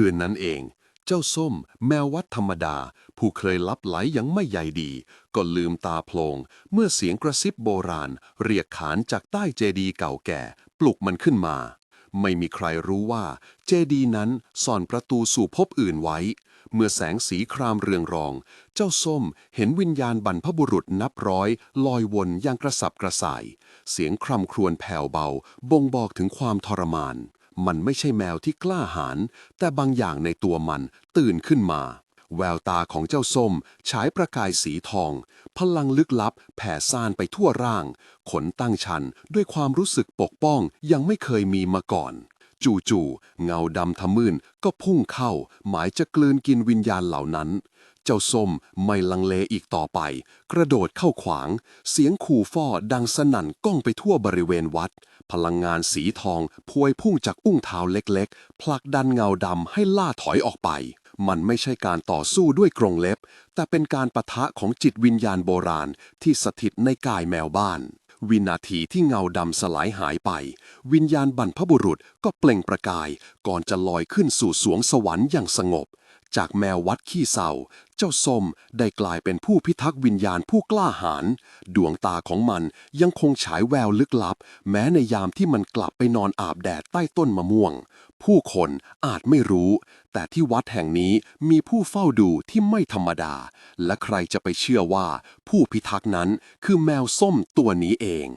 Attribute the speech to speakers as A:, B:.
A: คืนนั้นเอง เจ้าส้ม แมววัดธรรมดา ผู้เคยลับไหลยังไม่ใยดี ก็ลืมตาโพลง เมื่อเสียงกระซิบโบราณ เรียกขานจากใต้เจดีย์เก่าแก่ ปลุกมันขึ้นมา ไม่มีใครรู้ว่า เจดีย์นั้นซ่อนประตูสู่ภพอื่นไว้ เมื่อแสงสีครามเรืองรอง เจ้าส้มเห็นวิญญาณบรรพบุรุษนับร้อย ลอยวนอย่างกระสับกระส่าย เสียงคร่ำครวญแผ่วเบา บ่งบอกถึงความทรมาน มันไม่ใช่แมวที่กล้าหาญแต่บางอย่างในตัวมันตื่นขึ้นมา แววตาของเจ้าส้มฉายประกายสีทอง พลังลึกลับแผ่ซ่านไปทั่วร่าง ขนตั้งชันด้วยความรู้สึกปกป้องยังไม่เคยมีมาก่อนจู่ๆเงาดำทะมึนก็พุ่งเข้า หมายจะกลืนกินวิญญาณเหล่านั้น เจ้าส้มไม่ลังเลอีกต่อไป กระโดดเข้าขวาง เสียงขู่ฟ่อดังสนั่นก้องไปทั่วบริเวณวัด พลังงานสีทองพวยพุ่งจากอุ้งเท้าเล็กๆ ผลักดันเงาดำให้ล่าถอยออกไป มันไม่ใช่การต่อสู้ด้วยกรงเล็บ แต่เป็นการปะทะของจิตวิญญาณโบราณที่สถิตในกายแมวบ้าน วินาทีที่เงาดำสลายหายไป วิญญาณบรรพบุรุษก็เปล่งประกาย ก่อนจะลอยขึ้นสู่สวงสวรรค์อย่างสงบจากแมววัดขี้เศร้า เจ้าส้มได้กลายเป็นผู้พิทักษ์วิญญาณผู้กล้าหาญดวงตาของมันยังคงฉายแววลึกลับ แม้ในยามที่มันกลับไปนอนอาบแดดใต้ต้นมะม่วง ผู้คนอาจไม่รู้ แต่ที่วัดแห่งนี้มีผู้เฝ้าดูที่ไม่ธรรมดา และใครจะไปเชื่อว่า ผู้พิทักษ์นั้นคือแมวส้มตัวนี้เอง